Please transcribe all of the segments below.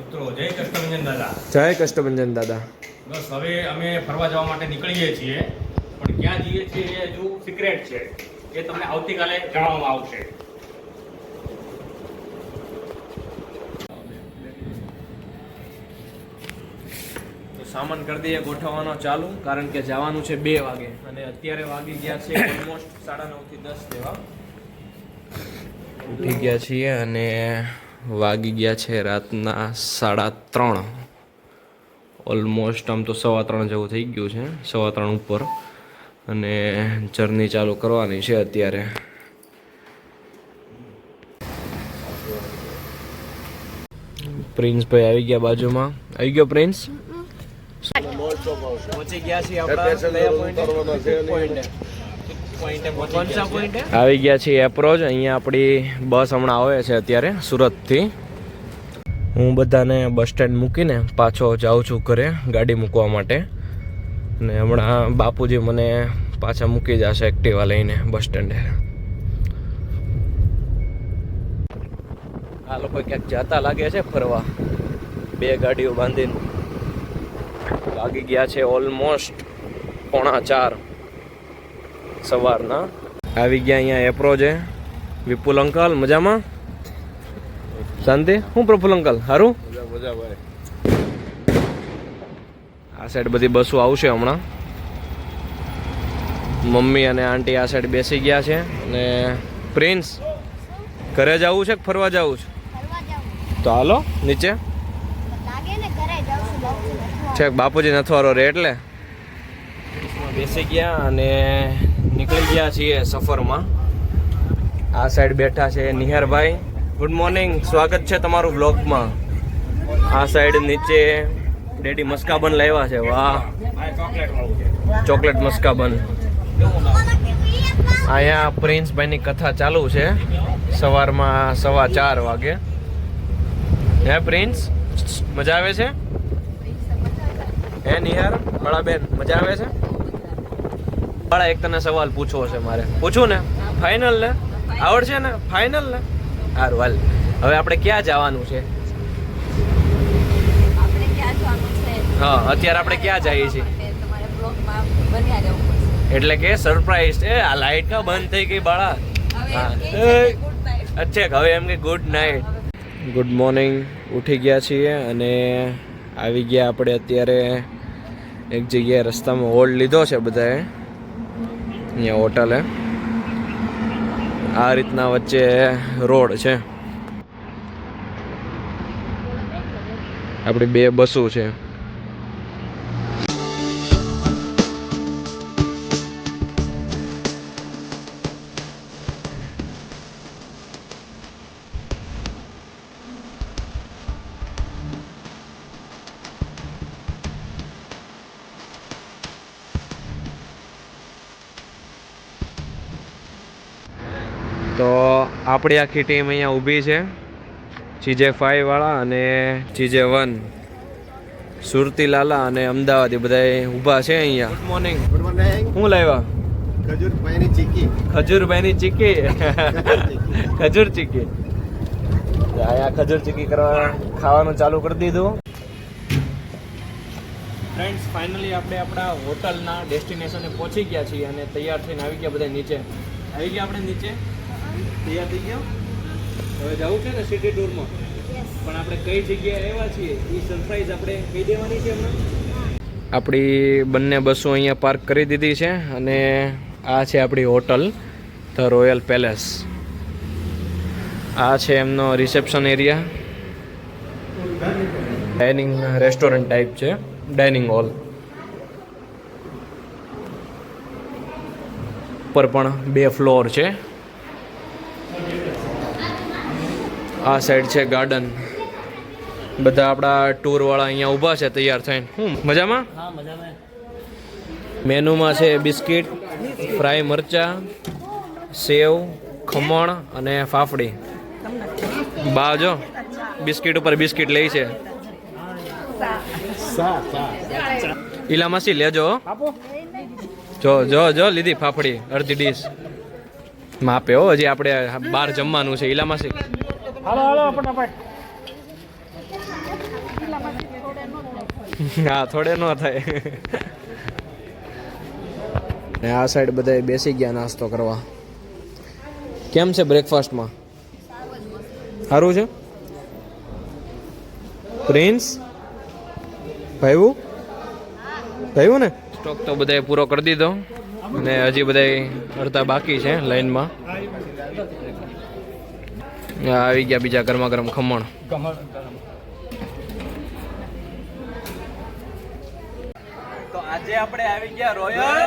મિત્રો જય કષ્ટભંજન દાદા. જય કષ્ટભંજન દાદા. બસ હવે અમે ફરવા જવા માટે નીકળીએ છીએ પણ ક્યાં જઈએ છીએ એ હજુ સિક્રેટ છે એ તમને આવતીકાલે જણાવવામાં આવશે. સામાન કરી દઈએ ગોઠવવાનો ચાલુ કારણ કે જવાનું છે બે વાગે. અને અત્યારે વાગી ગયા છે ઓલમોસ્ટ સાડા નવથી દસ જેવા. ઉઠી ગયા છીએ અને વાગી ગયા છે રાતના સાડા ત્રણ. ઓલમોસ્ટ આમ તો સવા ત્રણ જેવું થઈ ગયું છે સવા ત્રણ ઉપર. અને જર્ની ચાલુ કરવાની છે અત્યારે. પ્રિન્સભાઈ આવી ગયા બાજુમાં. આવી ગયો પ્રિન્સ? પહોંચી ગયા છીએ આપણા આવી ગયા છીએ એપ્રોચ. અહીંયા આપણી બસ હમણાં આવે છે અત્યારે સુરતથી. હું બધાને બસ સ્ટેન્ડ મૂકીને પાછો જાઉં છું ઘરે ગાડી મૂકવા માટે. અને હમણાં બાપુજી મને પાછા મૂકી જશે એક્ટિવા લઈને બસ સ્ટેન્ડે. આ લોકો ક્યાંક જતા લાગે છે ફરવા. બે ગાડીઓ બાંધીને. વાગી ગયા છે ઓલમોસ્ટ પોણા ચાર. સવારના. આવી ગયા અહીંયા એપ્રો છે. વિપુલ અંકલ, મજામાં? શાંતિ? હું પ્રફુલ અંકલ સારું આ સાઈડ બધી બસો આવશે હમણાં. મમ્મી અને આંટી આ સાઈડ બેસી ગયા છે. અને પ્રિન્સ, ઘરે જવું છે કે ફરવા જવું છે? તો હાલો, નીચે. છેક બાપુજી નથવારો રે એટલે? બેસી ગયા અને નીકળી ગયા છીએ સફરમાં. આ સાઈડ બેઠા છે નિહારભાઈ. ગુડ મોર્નિંગ સ્વાગત છે તમારું બ્લોગમાં આ સાઈડ નીચે ડેડી મસ્કાબન લાવ્યા છે. વાહ. ચોકલેટ મસ્કાબન. અહીંયા પ્રિન્સભાઈની કથા ચાલુ છે. સવારમાં સવા ચાર વાગે. હે પ્રિન્સ મજા આવે છે? હે નિહાર? બળાબેન, મજા આવે છે? બળા એક તને સવાલ પૂછવો છે મારે. પૂછું ને? ફાઇનલ ને? આવડશે ને? ફાઇનલ ને? સારું હાલ. હવે આપણે ક્યાં જવાનું છે? આપણે ક્યાં જવાનું છે? હા અત્યારે આપણે ક્યાં જઈએ છીએ? માટે તમારે બ્લોગમાં બન્યા રહેવું પડશે. એટલે કે સરપ્રાઈઝ છે આ લાઈટ કા બંધ થઈ ગઈ બાળા. અચ્છા હવે એમ કે ગુડ નાઇટ ગુડ મોર્નિંગ ઉઠી ગયા છીએ અને આવી ગયા આપણે અત્યારે એક જગ્યાએ રસ્તામાં હોલ્ડ લીધો છે બધાએ. અહીંયા હોટલે આ રીતના વચ્ચે રોડ છે. આપણી બે બસો છે. આપણી આખી ટીમ અહીંયા ઊભી છે. જીજે ફાઈવવાળા અને જીજે વન સુરતી લાલા અને એ બધા ઊભા છે અહીંયા. ગુડ મોર્નિંગ ગુડ મોર્નિંગ શું લાવ્યા ખજૂરભાઈની ચીકી. ખજૂરભાઈની ચીકી. ખજૂર ચીકી. અહીંયા ખજૂર ચીકી કરવા ખાવાનું ચાલુ કરી દીધું. ફ્રેન્ડ્સ ફાઇનલી આપણે આપણા હોટલના ડેસ્ટિનેશને પહોંચી ગયા છીએ અને તૈયાર થઈને આવી ગયા બધા નીચે. આવી ગયા આપણે નીચે? તૈયાર થઈ ગયા? હવે જવું છે ને સિટી ટૂરમાં પણ આપણે કઈ જગ્યાએ આવ્યા છીએ એ સરપ્રાઈઝ આપણે કહી દેવાની છે હમણાં આપણી બંને બસો અહીંયા પાર્ક કરી દીધી છે અને આ છે આપણી હોટલ ધ રોયલ પેલેસ આ છે એમનો reception area dining restaurant type છે ડાઇનિંગ હોલ ઉપર પણ બે ફ્લોર છે. આ સાઈડ છે ગાર્ડન બધા આપણા ટૂર વાળા અહીંયા ઊભા છે તૈયાર થઈને. હું મજામાં. મેનુમાં છે બિસ્કિટ ફ્રાય મરચા સેવ ખમણ અને ફાફડી. બા જો બિસ્કિટ ઉપર બિસ્કિટ લે છે. ઈલા માસી લેજો જો જો જો લીધી ફાફડી અડધી ડીશ. માપે હો હજી આપણે બહાર જમવાનું છે. ઈલા માસી. હાલો હાલો ફટાફટ હા થોડે ન થાય. ને આ સાઈડ બધા બેસી ગયા નાસ્તો કરવા. કેમ છે બ્રેકફાસ્ટમાં સારું છે? પ્રિન્સ ભાઈવું ભાઈવું ને? સ્ટોક તો બધાએ પૂરો કરી દીધો. અને હજી બધા અડધા બાકી છે લાઈનમાં આવી ગયા બીજા ગરમા ગરમ ખમણ. તો આજે આપણે આવી ગયા રોયલ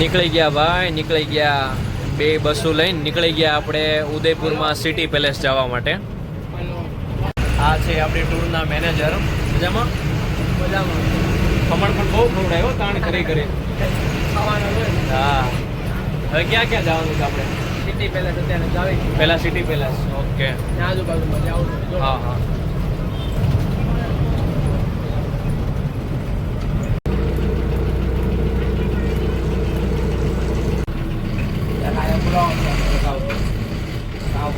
નીકળી ગયા ભાઈ નીકળી ગયા. બે બસો લઈને નીકળી ગયા આપણે ઉદયપુરમાં સિટી પેલેસ જવા માટે. આ છે આપણી ટૂરના મેનેજર મજામાં? મજામાં. ખમણ પણ બહુ ખવડાયો તાણ કરી કરી. હા. હવે ક્યાં ક્યાં જવાનું છે આપણે? સિટી પેલેસ અત્યારે જાવી પેલા સિટી પેલેસ ઓકે આજુબાજુમાં જાવ હા હા.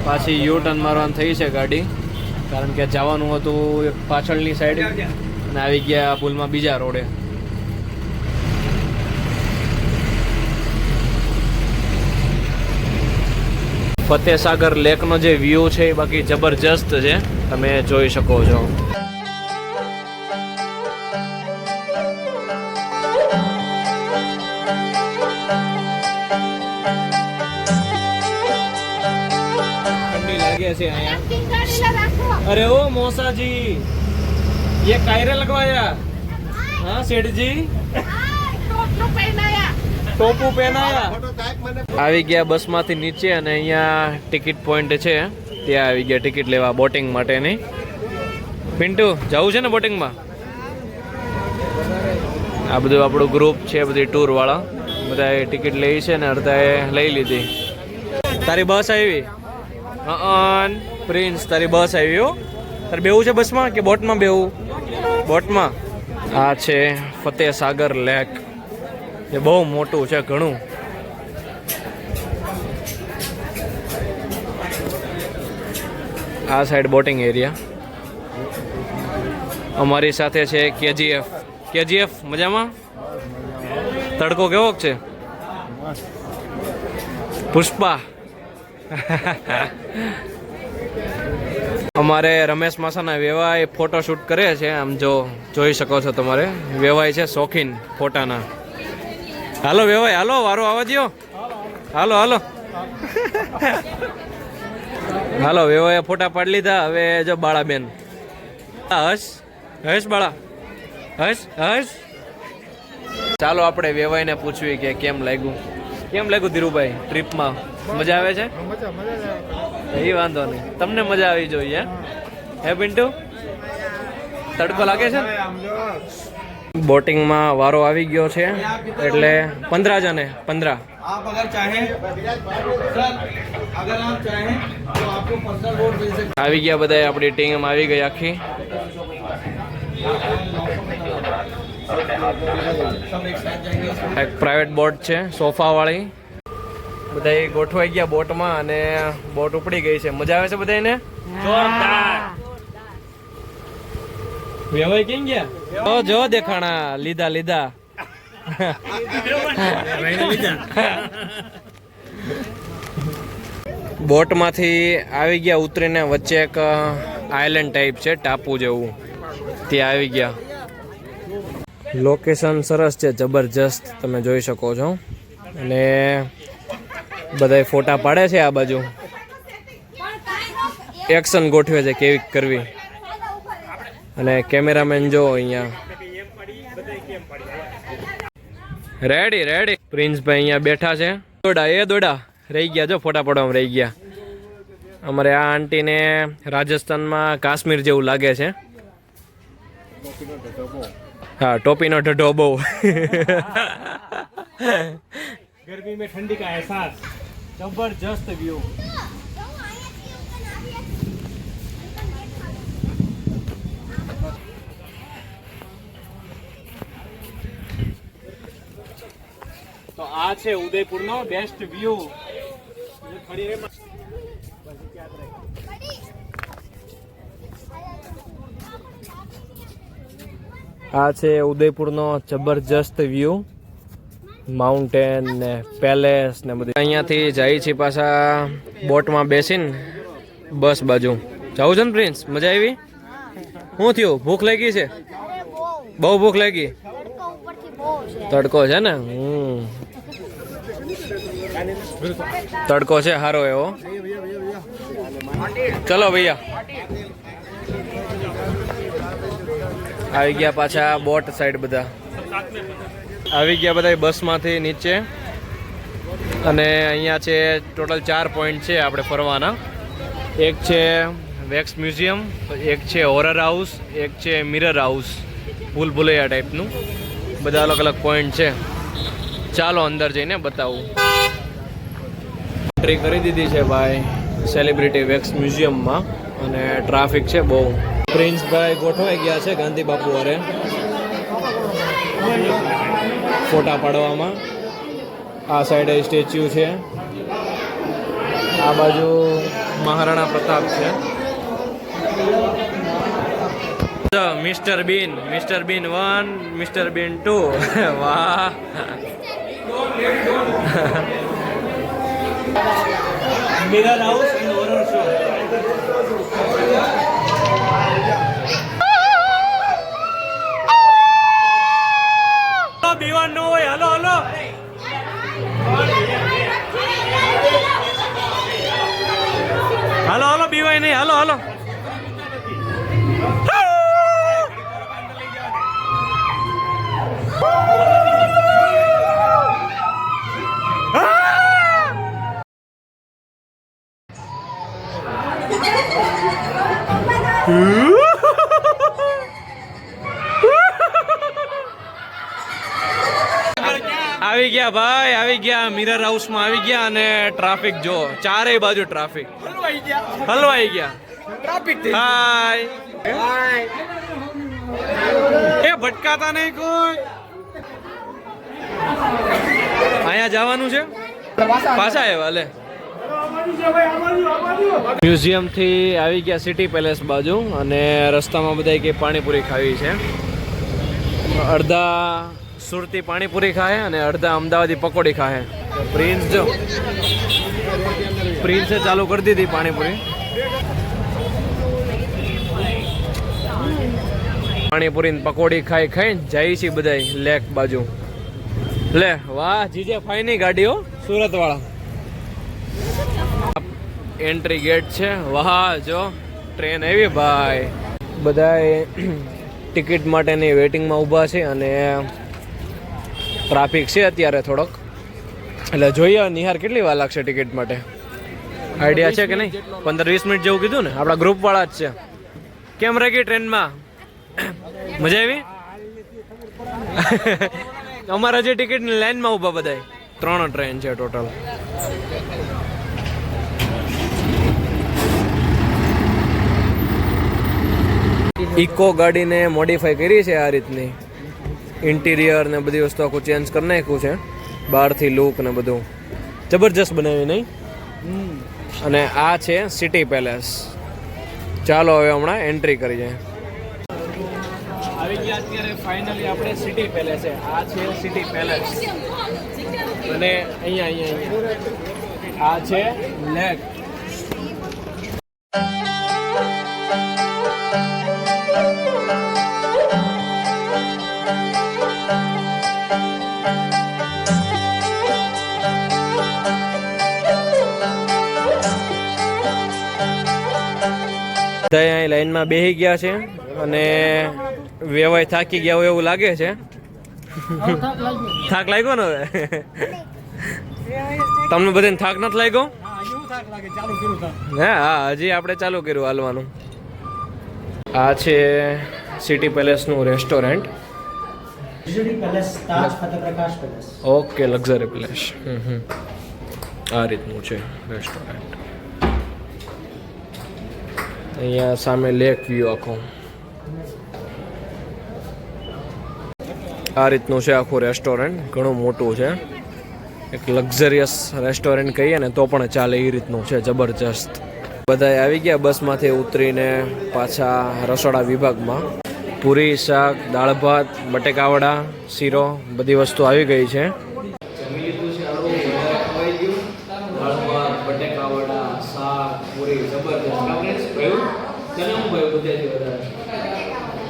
પાછી યુ ટર્ન મારવાનું થઈ છે ગાડી કારણ કે જવાનું હતું પાછળની સાઈડ અને આવી ગયા પુલમાં બીજા રોડે. ફતેસાગર લેકનો જે વ્યૂ છે એ બાકી જબરજસ્ત છે તમે જોઈ શકો છો ઠંડી લાગે છે અહીંયા કેમ્પિંગ ગાડી રાખો अरे ओ मौसा जी ये कायरे लगवाया हाँ सेठ जी ટોપુ પહેનાયા ફોટો કાંઈક મને આવી ગયા બસમાંથી નીચે અને અહીંયા ટિકિટ પોઈન્ટ છે. ત્યાં આવી ગયા ટિકિટ લેવા બોટિંગ માટેની. પિન્ટુ, જવું છે ને બોટિંગમાં? આ બધું આપણું ગ્રુપ છે, બધી ટૂરવાળા બધાએ ટિકિટ લઈ છે ને અડધાએ લઈ લીધી. તારી બસ આવી? અન પ્રિન્સ, તારી બસ આવી હો. તારે બેવું છે બસમાં કે બોટમાં બેવું બોટમાં? આ છે ફતેહ સાગર લેક. એ બહુ મોટું છે, ઘણું. આ સાઈડ બોટિંગ એરિયા અમારી સાથે છે કેજીએફ. કેજીએફ, મજામાં? તડકો કેવો છે? પુષ્પા. અમારે રમેશ માસાના વેવાય ફોટો શૂટ કરે છે, આમ જો જોઈ શકો છો તમારે. વેવાય છે શોખીન ફોટાના. હાલો વેવાય હાલો, વારો આવવા દો હાલો હાલો. હાલો વેવાએ ફોટા પાડી લીધા. હવે જો બાળાબેન. હા, હસ હસ બાળા. હસ હસ ચાલો આપણે વેવાઈને પૂછવી કે કેમ લાગ્યું? કેમ લાગ્યું ધીરુભાઈ ટ્રીપમાં? મજા આવે છે? એ વાંધો નહીં. તમને મજા આવી જોઈએ હે પિન્ટુ? તડકો લાગે છે? બોટિંગમાં વારો આવી ગયો છે એટલે પંદરા જણે પંદરા आप अगर चाहें सर अगर आप चाहें तो आपको पर्सनल बोर्ड मिल सकता આવી ગયા બધા આપણી ટીમ આવી ગઈ આખી એક પ્રાઇવેટ બોટ છે સોફા વાળી બધા ગોઠવાઈ ગયા બોટમાં અને બોટ ઉપડી ગઈ છે મજા આવે છે બધાને જોરદાર વેવાઈ કેમ ગયા? જો જો દેખાણા, લીધા લીધા. બોટમાંથી આવી ગયા ઉતરીને વચ્ચે એક આઇલેન્ડ ટાઈપ છે, ટાપુ જેવું. ત્યાં આવી ગયા. લોકેશન સરસ છે, જબરજસ્ત, તમે જોઈ શકો છો. અને બધા ફોટા પાડે છે આ બાજુ. એક્શન ગોઠવે છે, કેવી કરવી. અને કેમેરામેન જો અહીંયા. રેડી રેડી પ્રિન્સભાઈ અહીંયા બેઠા છે. દોડા, એ દોડા. રહી ગયા જો, ફોટા પડવામાં રહી ગયા. અમારે આ આંટીને રાજસ્થાનમાં કાશ્મીર જેવું લાગે છે. હા, ટોપીનો ઢઢો બહુ. ગરમી મેં ઠંડી કા અહેસાસ જબરજસ્ત વ્યૂ આ છે ઉદયપુરનો બેસ્ટ વ્યૂ આ છે ઉદયપુરનો જબરજસ્ત વ્યૂ માઉન્ટેન ને પેલેસ ને બધું. અહીંયાથી જાય છીએ પાછા બોટમાં બેસીને બસ બાજુ. જવું છે ને પ્રિન્સ મજા આવી? શું થયું? ભૂખ લાગી છે? બહુ ભૂખ લાગી? તડકો ઉપરથી બહુ છે. તડકો છે ને? હમ. તડકો છે સારો એવો. ચલો ભૈયા. આવી ગયા પાછા બોટ સાઈડ બધા. આવી ગયા બધા બસમાંથી નીચે. અને અહીંયા છે ટોટલ ચાર પોઈન્ટ છે આપણે ફરવાના. એક છે વેક્સ મ્યુઝિયમ, એક છે હોરર હાઉસ એક છે મિરર હાઉસ ભૂલ ભૂલૈયા ટાઈપનું બધા અલગ અલગ પોઈન્ટ છે. ચાલો અંદર જઈને બતાવું. એન્ટ્રી કરી દીધી છે ભાઈ સેલિબ્રિટી વેક્સ મ્યુઝિયમમાં અને ટ્રાફિક છે બહુ. પ્રિન્સભાઈ ગોઠવાઈ ગયા છે ગાંધી બાપુ અરે ફોટા પાડવામાં. આ સાઈડે સ્ટેચ્યુ છે. આ બાજુ મહારાણા પ્રતાપ છે. Mister bean mister bean one mister bean two વાહ. Mirror house and horror show. બીવાન નો હોય હલો હલો હલો હલો બીવાય નહીં હલો હલો આવી ગયા ભાઈ આવી ગયા મિરર હાઉસમાં આવી ગયા અને ટ્રાફિક જો ચારેય બાજુ ટ્રાફિક હલવાઈ ગયા. ટ્રાફિક હાય એ ભટકાતા નહીં કોઈ. અહીંયા જવાનું છે? પાછા આવ્યા. લે. મ્યુઝિયમથી આવી ગયા સિટી પેલેસ બાજુ અને રસ્તામાં બધા કે પાણીપુરી ખાવી છે. અડધા સુરતી પાણીપુરી ખાય અને અડધા અમદાવાદી પકોડી ખાય. પ્રિન્સ જો. પ્રિન્સે ચાલુ કરી દીધી પાણીપુરી. પાણીપુરી પકોડી ખાઈ ખાઈ જાય છે બધા લેક બાજુ. લે, વાહ, જીજે ફાઈની ગાડીઓ સુરત વાળા એન્ટ્રી ગેટ છે. વાહ, જો ટ્રેન આવી ભાઈ. બધા ટિકિટ માટેની વેટિંગમાં ઊભા છે અને ટ્રાફિક છે અત્યારે થોડોક. એટલે જોઈએ નિહાર કેટલી વાર લાગશે ટિકિટ માટે. આઈડિયા છે કે નહીં? પંદર, વીસ મિનિટ જેવું કીધું ને, આપણા ગ્રુપવાળા જ છે. કેમ રહી ટ્રેનમાં? મજા આવી? અમારા જે ટિકિટ લાઈનમાં ઊભા બધા ત્રણ ટ્રેન છે ટોટલ. ઇકો ગાડીને મોડિફાઈ કરી છે આ રીતની. ઇન્ટિરિયર ને બધી વસ્તુ આખું ચેન્જ કરી નાખ્યું છે. બહારથી લુક ને બધું. જબરજસ્ત બનાવી નહીં? અને આ છે સિટી પેલેસ ચાલો હવે હમણાં એન્ટ્રી કરીએ આવી ગયા અત્યારે ફાઇનલી આપણે સિટી પેલેસ છે આ છે સિટી પેલેસ અને અહીંયા અહીંયા અહીંયા. આ છે લેક બધા અહીં લાઈનમાં બેસી ગયા છે અને વેવાય થાકી ગયા હોય એવું લાગે છે. થાક લાગ્યો ને હવે? તમને બધાને થાક નથી લાગ્યો? હા હા, હજી આપણે ચાલુ કર્યું હાલવાનું. આ છે સિટી પેલેસનું રેસ્ટોરન્ટ. Okay, luxury palace. આ રીતનું છે રેસ્ટોરન્ટ. અહીંયા સામે લેક વ્યૂ આખો. આ રીતનું છે આખું રેસ્ટોરન્ટ ઘણું મોટું છે. એક લક્ઝરિયસ રેસ્ટોરન્ટ કહીએ ને તો પણ ચાલે એ રીતનું છે, જબરજસ્ત. બધા આવી ગયા બસમાંથી ઉતરીને પાછા રસોડા વિભાગમાં. પૂરી શાક, દાળ ભાત, બટેકાવડા, શીરો, બધી વસ્તુ આવી ગઈ છે. બટેકાવડા, શાક પૂરી જબરજસ્ત કવરેજ કયું તને હું ભાઈ? બધાથી વધારે?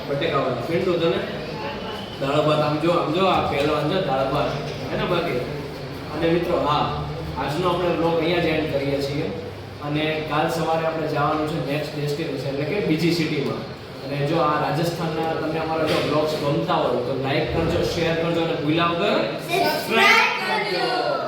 બટેકાવડા પીંડું તને દાળ ભાત. આમ જો આમ જો, આ પહેલો અંજો દાળ ભાત. હે ને બાકી? અને મિત્રો, હા, આજનો આપણે બ્લોગ અહીંયા જ એન્ડ કરીએ છીએ. અને કાલ સવારે આપણે જવાનું છે નેક્સ્ટ ડેસ્ટિનેશન એટલે કે બીજી સિટીમાં અને જો આ રાજસ્થાનના તમને અમારા જો બ્લોગ્સ ગમતા હોય, તો લાઈક કરજો શેર કરજો અને સબસ્ક્રાઇબ કરજો.